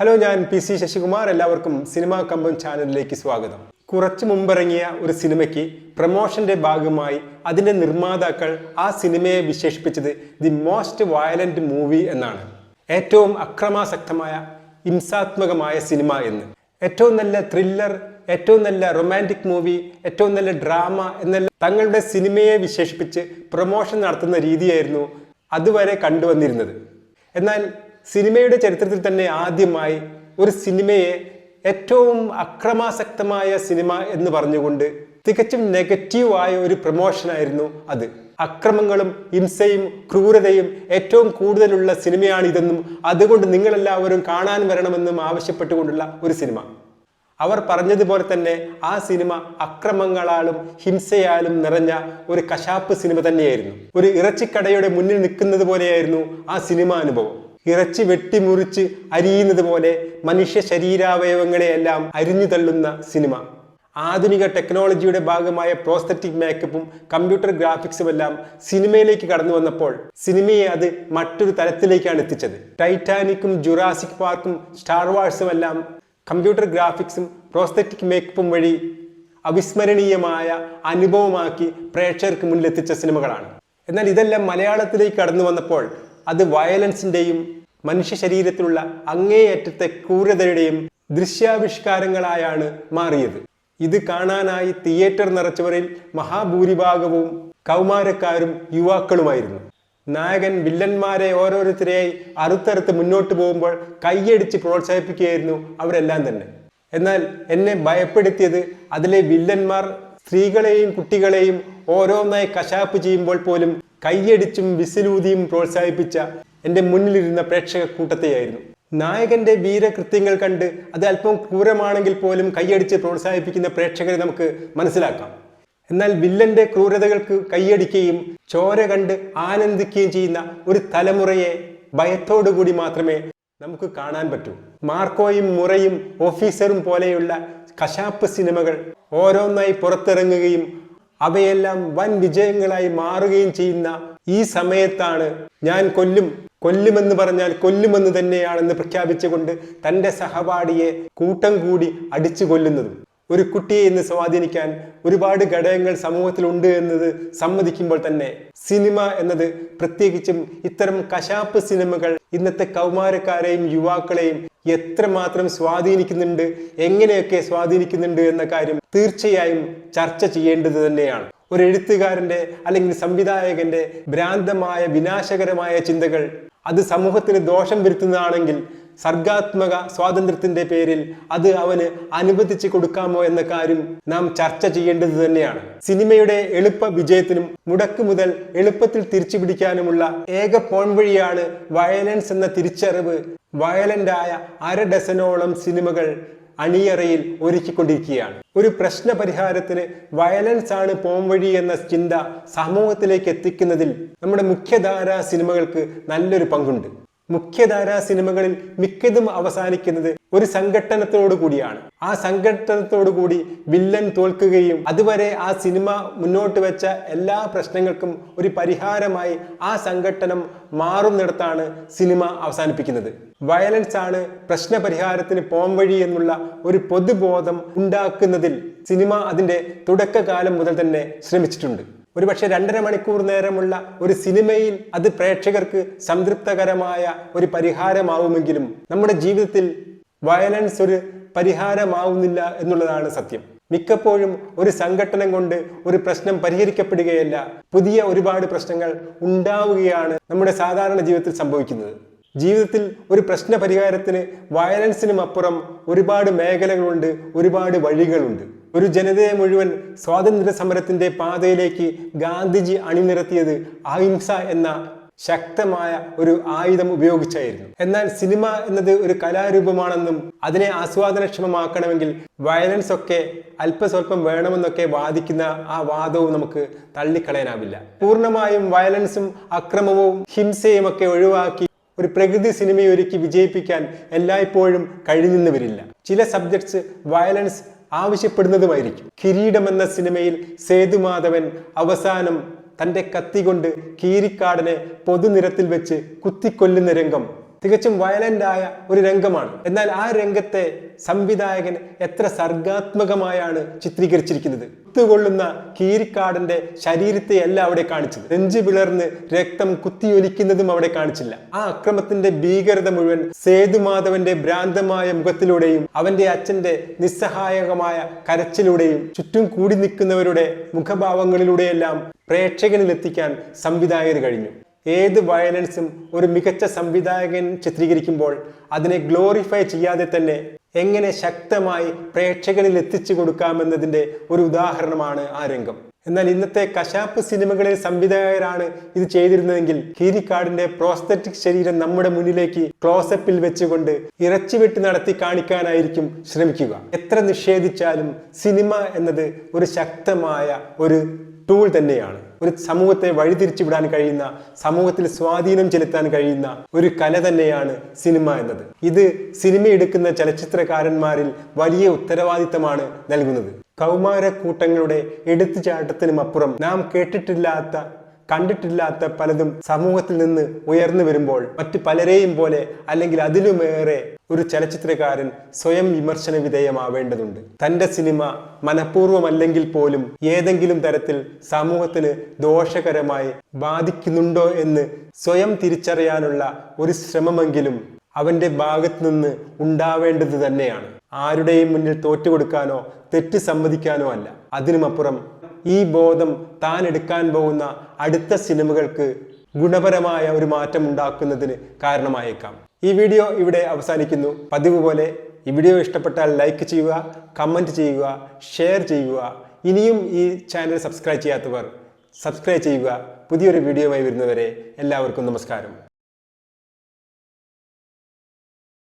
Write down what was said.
Hello ഞാൻ P C Sasikumar. എല്ലാവർക്കും cinema കമ്പം ചാനലിലേക്ക് സ്വാഗതം. കുറച്ചു മുമ്പിറങ്ങിയ ഒരു സിനിമയ്ക്ക് പ്രമോഷന്റെ ഭാഗമായി അതിന്റെ നിർമ്മാതാക്കൾ ആ സിനിമയെ വിശേഷിപ്പിച്ചത് ദി മോസ്റ്റ് വയലന്റ് മൂവി എന്നാണ്. ഏറ്റവും അക്രമാസക്തമായ ഹിംസാത്മകമായ സിനിമ എന്ന്. ഏറ്റവും നല്ല ത്രില്ലർ ഏറ്റവും നല്ല റൊമാന്റിക് മൂവി ഏറ്റവും നല്ല ഡ്രാമ എന്നെല്ലാം തങ്ങളുടെ സിനിമയെ വിശേഷിപ്പിച്ച് പ്രൊമോഷൻ നടത്തുന്ന രീതിയായിരുന്നു അതുവരെ കണ്ടുവന്നിരുന്നത്. എന്നാൽ സിനിമയുടെ ചരിത്രത്തിൽ തന്നെ ആദ്യമായി ഒരു സിനിമയെ ഏറ്റവും അക്രമാസക്തമായ സിനിമ എന്ന് പറഞ്ഞുകൊണ്ട് തികച്ചും നെഗറ്റീവായ ഒരു പ്രൊമോഷനായിരുന്നു അത്. അക്രമങ്ങളും ഹിംസയും ക്രൂരതയും ഏറ്റവും കൂടുതലുള്ള സിനിമയാണ് ഇതെന്നും അതുകൊണ്ട് നിങ്ങളെല്ലാവരും കാണാൻ വരണമെന്നും ആവശ്യപ്പെട്ടുകൊണ്ടുള്ള ഒരു സിനിമ. അവർ പറഞ്ഞതുപോലെ തന്നെ ആ സിനിമ അക്രമങ്ങളാലും ഹിംസയാലും നിറഞ്ഞ ഒരു കശാപ്പ് സിനിമ തന്നെയായിരുന്നു. ഒരു ഇറച്ചിക്കടയുടെ മുന്നിൽ നിൽക്കുന്നത് പോലെയായിരുന്നു ആ സിനിമ അനുഭവം. ഇറച്ചി വെട്ടിമുറിച്ച് അരിയുന്നത് പോലെ മനുഷ്യ ശരീരാവയവങ്ങളെയെല്ലാം അരിഞ്ഞു തള്ളുന്ന സിനിമ. ആധുനിക ടെക്നോളജിയുടെ ഭാഗമായ പ്രോസ്തറ്റിക് മേക്കപ്പും കമ്പ്യൂട്ടർ ഗ്രാഫിക്സും എല്ലാം സിനിമയിലേക്ക് കടന്നു വന്നപ്പോൾ സിനിമയെ അത് മറ്റൊരു തലത്തിലേക്കാണ് എത്തിച്ചത്. ടൈറ്റാനിക്കും ജുറാസിക് പാർക്കും സ്റ്റാർ വാഴ്സും എല്ലാം കമ്പ്യൂട്ടർ ഗ്രാഫിക്സും പ്രോസ്തറ്റിക് മേക്കപ്പും വഴി അവിസ്മരണീയമായ അനുഭവമാക്കി പ്രേക്ഷകർക്ക് മുന്നിലെത്തിച്ച സിനിമകളാണ്. എന്നാൽ ഇതെല്ലാം മലയാളത്തിലേക്ക് കടന്നു വന്നപ്പോൾ അത് വയലൻസിന്റെയും മനുഷ്യ ശരീരത്തിലുള്ള അങ്ങേയറ്റത്തെ ക്രൂരതയുടെയും ദൃശ്യാവിഷ്കാരങ്ങളായാണ് മാറിയത്. ഇത് കാണാനായി തിയേറ്റർ നിറച്ചവരിൽ മഹാഭൂരിഭാഗവും കൗമാരക്കാരും യുവാക്കളുമായിരുന്നു. നായകൻ വില്ലന്മാരെ ഓരോരുത്തരെയായി അറുത്തറുത്ത് മുന്നോട്ട് പോകുമ്പോൾ കൈയടിച്ച് പ്രോത്സാഹിപ്പിക്കുകയായിരുന്നു അവരെല്ലാം തന്നെ. എന്നാൽ എന്നെ ഭയപ്പെടുത്തിയത് അതിലെ വില്ലന്മാർ സ്ത്രീകളെയും കുട്ടികളെയും ഓരോന്നായി കശാപ്പ് ചെയ്യുമ്പോൾ പോലും കൈയടിച്ചും വിസിലൂതിയും പ്രോത്സാഹിപ്പിച്ച എന്റെ മുന്നിലിരുന്ന പ്രേക്ഷക കൂട്ടത്തെയായിരുന്നു. നായകന്റെ വീരകൃത്യങ്ങൾ കണ്ട് അത് അല്പം ക്രൂരമാണെങ്കിൽ പോലും കൈയടിച്ച് പ്രോത്സാഹിപ്പിക്കുന്ന പ്രേക്ഷകരെ നമുക്ക് മനസ്സിലാക്കാം. എന്നാൽ വില്ലന്റെ ക്രൂരതകൾക്ക് കൈയടിക്കുകയും ചോര കണ്ട് ആനന്ദിക്കുകയും ചെയ്യുന്ന ഒരു തലമുറയെ ഭയത്തോടുകൂടി മാത്രമേ നമുക്ക് കാണാൻ പറ്റൂ. മാർക്കോയും മുറയും ഓഫീസറും പോലെയുള്ള കശാപ്പ് സിനിമകൾ ഓരോന്നായി പുറത്തിറങ്ങുകയും അവയെല്ലാം വൻ വിജയങ്ങളായി മാറുകയും ചെയ്യുന്ന ഈ സമയത്താണ് ഞാൻ കൊല്ലും. കൊല്ലുമെന്ന് പറഞ്ഞാൽ കൊല്ലുമെന്ന് തന്നെയാണെന്ന് പ്രഖ്യാപിച്ചുകൊണ്ട് തന്റെ സഹപാഠിയെ കൂട്ടം കൂടി അടിച്ചു കൊല്ലുന്നതും ഒരു കുട്ടിയെ ഇന്ന് സ്വാധീനിക്കാൻ ഒരുപാട് ഘടകങ്ങൾ സമൂഹത്തിലുണ്ട് എന്നത് സമ്മതിക്കുമ്പോൾ തന്നെ സിനിമ എന്നത് പ്രത്യേകിച്ചും ഇത്തരം കശാപ്പ് സിനിമകൾ ഇന്നത്തെ കൗമാരക്കാരെയും യുവാക്കളെയും എത്രമാത്രം സ്വാധീനിക്കുന്നുണ്ട് എങ്ങനെയൊക്കെ സ്വാധീനിക്കുന്നുണ്ട് എന്ന കാര്യം തീർച്ചയായും ചർച്ച ചെയ്യേണ്ടത് തന്നെയാണ്. ഒരു എഴുത്തുകാരന്റെ അല്ലെങ്കിൽ സംവിധായകന്റെ ഭ്രാന്തമായ വിനാശകരമായ ചിന്തകൾ അത് സമൂഹത്തിന് ദോഷം വരുത്തുന്നതാണെങ്കിൽ സർഗാത്മക സ്വാതന്ത്ര്യത്തിന്റെ പേരിൽ അത് അവന് അനുവദിച്ചു കൊടുക്കാമോ എന്ന കാര്യം നാം ചർച്ച ചെയ്യേണ്ടത് തന്നെയാണ്. സിനിമയുടെ എളുപ്പ വിജയത്തിനും മുടക്ക് മുതൽ എളുപ്പത്തിൽ തിരിച്ചു പിടിക്കാനുമുള്ള ഏക പോൺവഴിയാണ് വയലൻസ് എന്ന തിരിച്ചറിവ് വയലന്റായ അര ഡസനോളം സിനിമകൾ അണിയറയിൽ ഒരുക്കിക്കൊണ്ടിരിക്കുകയാണ്. ഒരു പ്രശ്ന പരിഹാരത്തിന് വയലൻസ് ആണ് പോംവഴി എന്ന ചിന്ത സമൂഹത്തിലേക്ക് എത്തിക്കുന്നതിൽ നമ്മുടെ മുഖ്യധാരാ സിനിമകൾക്ക് നല്ലൊരു പങ്കുണ്ട്. മുഖ്യധാരാ സിനിമകളിൽ മിക്കതും അവസാനിക്കുന്നത് ഒരു സംഘട്ടനത്തോടു കൂടിയാണ്. ആ സംഘട്ടനത്തോടു കൂടി വില്ലൻ തോൽക്കുകയും അതുവരെ ആ സിനിമ മുന്നോട്ട് വെച്ച എല്ലാ പ്രശ്നങ്ങൾക്കും ഒരു പരിഹാരമായി ആ സംഘട്ടനം മാറുന്നിടത്താണ് സിനിമ അവസാനിപ്പിക്കുന്നത്. വയലൻസ് ആണ് പ്രശ്ന പരിഹാരത്തിന് പോംവഴി എന്നുള്ള ഒരു പൊതുബോധം ഉണ്ടാക്കുന്നതിൽ സിനിമ അതിന്റെ തുടക്കകാലം മുതൽ തന്നെ ശ്രമിച്ചിട്ടുണ്ട്. ഒരുപക്ഷെ രണ്ടര മണിക്കൂർ നേരമുള്ള ഒരു സിനിമയിൽ അത് പ്രേക്ഷകർക്ക് സംതൃപ്തകരമായ ഒരു പരിഹാരമാവുമെങ്കിലും നമ്മുടെ ജീവിതത്തിൽ വയലൻസ് ഒരു പരിഹാരമാവുന്നില്ല എന്നുള്ളതാണ് സത്യം. മിക്കപ്പോഴും ഒരു സംഘടനം കൊണ്ട് ഒരു പ്രശ്നം പരിഹരിക്കപ്പെടുകയല്ല. പുതിയ ഒരുപാട് പ്രശ്നങ്ങൾ ഉണ്ടാവുകയാണ് നമ്മുടെ സാധാരണ ജീവിതത്തിൽ സംഭവിക്കുന്നത്. ജീവിതത്തിൽ ഒരു പ്രശ്ന പരിഹാരത്തിന് വയലൻസിനും അപ്പുറം ഒരുപാട് മേഖലകളുണ്ട് ഒരുപാട് വഴികളുണ്ട്. ഒരു ജനതയെ മുഴുവൻ സ്വാതന്ത്ര്യ സമരത്തിന്റെ പാതയിലേക്ക് ഗാന്ധിജി അണിനിരത്തിയത് അഹിംസ എന്ന ശക്തമായ ഒരു ആയുധം ഉപയോഗിച്ചായിരുന്നു. എന്നാൽ സിനിമ എന്നത് ഒരു കലാരൂപമാണെന്നും അതിനെ ആസ്വാദനക്ഷമമാക്കണമെങ്കിൽ വയലൻസ് ഒക്കെ അല്പസ്വല്പം വേണമെന്നൊക്കെ വാദിക്കുന്ന ആ വാദവും നമുക്ക് തള്ളിക്കളയാനാവില്ല. പൂർണമായും വയലൻസും അക്രമവും ഹിംസയും ഒക്കെ ഒഴിവാക്കി ഒരു പ്രകൃതി സിനിമയൊരുക്കി വിജയിപ്പിക്കാൻ എല്ലായ്പ്പോഴും കഴിഞ്ഞെന്ന് വരില്ല ചില സബ്ജക്ട്സ് വയലൻസ് ആവശ്യപ്പെടുന്നതുമായിരിക്കും. കിരീടം എന്ന സിനിമയിൽ സേതുമാധവൻ അവസാനം തന്റെ കത്തി കൊണ്ട് കീരിക്കാടനെ പൊതുനിരത്തിൽ വെച്ച് കുത്തിക്കൊല്ലുന്ന രംഗം. തികച്ചും വയലന്റ് ആയ ഒരു രംഗമാണ്. എന്നാൽ ആ രംഗത്തെ സംവിധായകൻ എത്ര സർഗാത്മകമായാണ് ചിത്രീകരിച്ചിരിക്കുന്നത്. കുത്തുകൊള്ളുന്ന കീരിക്കാടന്റെ ശരീരത്തെ അല്ല അവിടെ കാണിച്ചത്. നെഞ്ചു പിളർന്ന് രക്തം കുത്തിയൊലിക്കുന്നതും അവിടെ കാണിച്ചില്ല. ആ അക്രമത്തിന്റെ ഭീകരത മുഴുവൻ സേതുമാധവന്റെ ഭ്രാന്തമായ മുഖത്തിലൂടെയും അവന്റെ അച്ഛന്റെ നിസ്സഹായകമായ കരച്ചിലൂടെയും ചുറ്റും കൂടി നിൽക്കുന്നവരുടെ മുഖഭാവങ്ങളിലൂടെയെല്ലാം പ്രേക്ഷകനിലെത്തിക്കാൻ സംവിധായകന് കഴിഞ്ഞു. ഏത് വയലൻസും ഒരു മികച്ച സംവിധായകൻ ചിത്രീകരിക്കുമ്പോൾ അതിനെ ഗ്ലോറിഫൈ ചെയ്യാതെ തന്നെ എങ്ങനെ ശക്തമായി പ്രേക്ഷകരിൽ എത്തിച്ചു കൊടുക്കാമെന്നതിന്റെ ഒരു ഉദാഹരണമാണ് ആ രംഗം. എന്നാൽ ഇന്നത്തെ കശാപ്പ് സിനിമകളിൽ സംവിധായകരാണ് ഇത് ചെയ്തിരുന്നതെങ്കിൽ കീരിക്കാടിന്റെ പ്രോസ്തറ്റിക് ശരീരം നമ്മുടെ മുന്നിലേക്ക് ക്ലോസപ്പിൽ വെച്ചുകൊണ്ട് ഇറച്ചിവെട്ട് നടത്തി കാണിക്കാനായിരിക്കും ശ്രമിക്കുക. എത്ര നിഷേധിച്ചാലും സിനിമ എന്നത് ഒരു ശക്തമായ ഒരു ടൂൾ തന്നെയാണ്. ഒരു സമൂഹത്തെ വഴിതിരിച്ചു വിടാൻ കഴിയുന്ന സമൂഹത്തിൽ സ്വാധീനം ചെലുത്താൻ കഴിയുന്ന ഒരു കല തന്നെയാണ് സിനിമ എന്നത്. ഇത് സിനിമ എടുക്കുന്ന ചലച്ചിത്രകാരന്മാരിൽ വലിയ ഉത്തരവാദിത്തമാണ് നൽകുന്നത്. കൗമാരക്കൂട്ടങ്ങളുടെ എടുത്തുചാട്ടത്തിനും അപ്പുറം നാം കേട്ടിട്ടില്ലാത്ത കണ്ടിട്ടില്ലാത്ത പലതും സമൂഹത്തിൽ നിന്ന് ഉയർന്നു വരുമ്പോൾ മറ്റു പലരെയും പോലെ അല്ലെങ്കിൽ അതിലുമേറെ ഒരു ചലച്ചിത്രകാരൻ സ്വയം വിമർശന വിധേയമാവേണ്ടതുണ്ട്. തന്റെ സിനിമ മനഃപൂർവമല്ലെങ്കിൽ പോലും ഏതെങ്കിലും തരത്തിൽ സമൂഹത്തിന് ദോഷകരമായി ബാധിക്കുന്നുണ്ടോ എന്ന് സ്വയം തിരിച്ചറിയാനുള്ള ഒരു ശ്രമമെങ്കിലും അവന്റെ ഭാഗത്ത് നിന്ന് ഉണ്ടാവേണ്ടത് തന്നെയാണ്. ആരുടെയും മുന്നിൽ തോറ്റുകൊടുക്കാനോ തെറ്റ് സമ്മതിക്കാനോ അല്ല. അതിനുമപ്പുറം ഈ ബോധം താൻ എടുക്കാൻ പോകുന്ന അടുത്ത സിനിമകൾക്ക് ഗുണപരമായ ഒരു മാറ്റം ഉണ്ടാക്കുന്നതിന് കാരണമായേക്കാം. ഈ വീഡിയോ ഇവിടെ അവസാനിക്കുന്നു. പതിവ് പോലെ ഈ വീഡിയോ ഇഷ്ടപ്പെട്ടാൽ ലൈക്ക് ചെയ്യുക കമന്റ് ചെയ്യുക ഷെയർ ചെയ്യുക. ഇനിയും ഈ ചാനൽ സബ്സ്ക്രൈബ് ചെയ്യാത്തവർ സബ്സ്ക്രൈബ് ചെയ്യുക. പുതിയൊരു വീഡിയോയുമായി വരുന്നവരെ എല്ലാവർക്കും നമസ്കാരം.